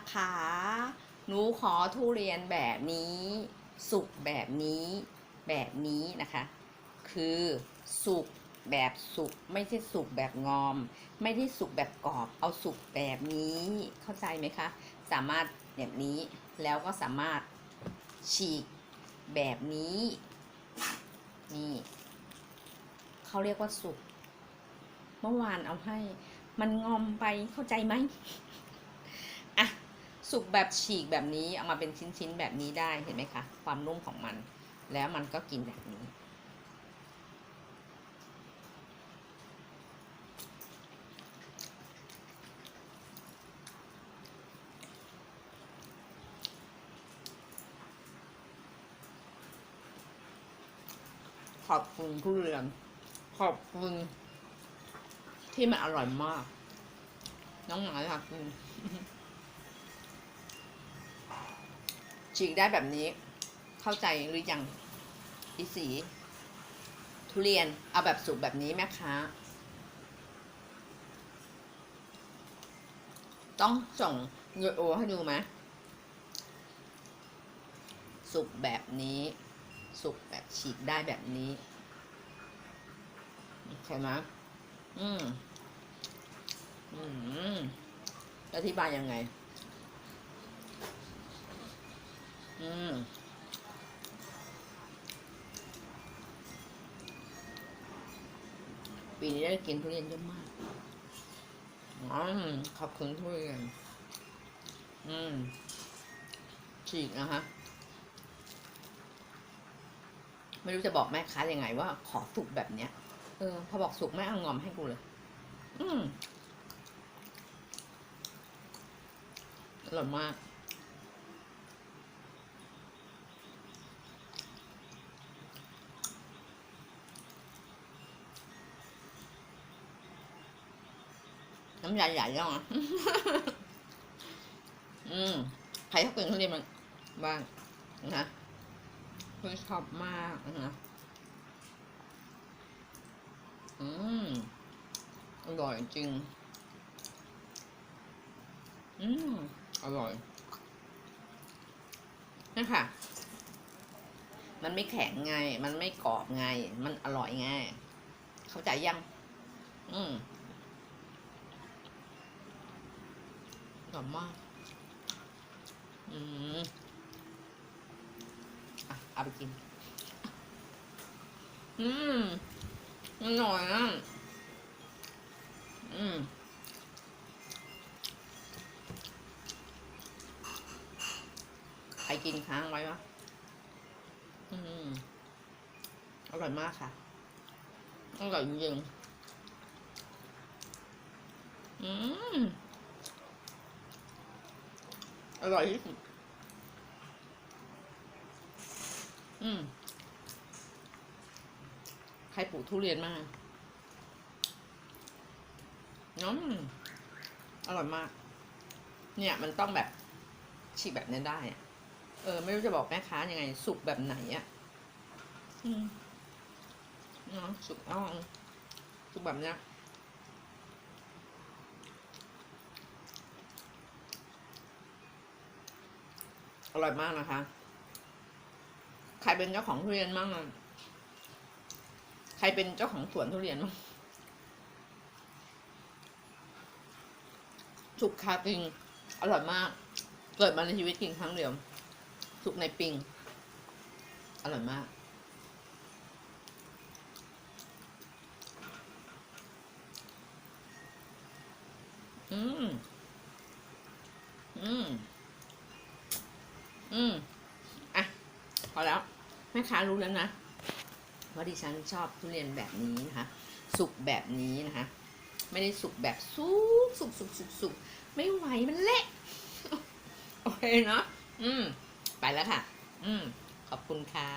นะคะ หนูขอทุเรียนแบบนี้ สุกแบบนี้ แบบนี้นะคะ คือสุกแบบสุกไม่ใช่สุกแบบงอม ไม่ได้สุกแบบกรอบ เอาสุกแบบนี้ เข้าใจไหมคะ สามารถแบบนี้แล้วก็สามารถฉีกแบบนี้ นี่เขาเรียกว่าสุกเมื่อวานเอาให้ มันงอมไปเข้าใจไหม สุกแบบฉีกแบบนี้เอามาเป็นชิ้นๆแบบนี้ได้เห็นไหมคะ ความนุ่มของมัน แล้วมันก็กินแบบนี้ ขอบคุณทุเรียนขอบคุณที่มันอร่อยมาก น้องหมาอยากกิน ฉีกได้แบบนี้ เข้าใจหรืออยังอีสี ทุเรียนเอาแบบสุกแบบนี้แม่ค้า ต้องส่งเยโอให้ดูไหมสุกแบบนี้ สุกแบบฉีกได้แบบนี้โอเคไหมอืม อืมอธิบายยังไง อืมปีนี้ได้กินทุเรียนเยอะมากอืมขอบคุณทุเรียน อืม ฉีกนะคะไม่รู้จะบอกแม่ค้ายังไงว่าขอสุกแบบเนี้ย เออ พอบอกสุกแม่เอางอมให้กูเลย อืมอร่อยมาก น้ำยาใหญ่ยังอะอืมใครชอบกินทุเรียนมันบ้างนะเพื่อนชอบมากนะอืมอร่อยจริง อืมอร่อยนี่ค่ะ มันไม่แข็งไง มันไม่กรอบไง มันอร่อยไง เข้าใจยัง อืม อร่อยมาก อืมอะเอาไปกิน อืมอร่อยอะอืมใครกินค้างไว้ปะอืมอร่อยมากค่ะ อร่อยจริงอืม อร่อยที่สุด อืม ใครปลูกทุเรียนมากน้มอร่อยมาก เนี่ยมันต้องแบบฉีกแบบนี้ได้อะเออ ไม่รู้จะบอกแม่ค้ายังไง สุกแบบไหนอะอืมเนาะสุกอ่องสุกแบบเนี้ย อร่อยมากนะคะ ใครเป็นเจ้าของทุเรียนบ้างใครเป็นเจ้าของสวนทุเรียนบ้างสุกคาปิง อร่อยมาก เกิดมาในชีวิตกินครั้งเดียวสุกในปิง อร่อยมาก อืม อืม อืมอะพอแล้ว แม่ค้ารู้แล้วนะว่าดิฉันชอบทุเรียนแบบนี้นะคะ สุกแบบนี้นะคะ ไม่ได้สุกแบบสุกสุกสุกสุกสุกไม่ไหวมันเละโอเคเนาะอืม ไปแล้วค่ะ อืม ขอบคุณค่ะ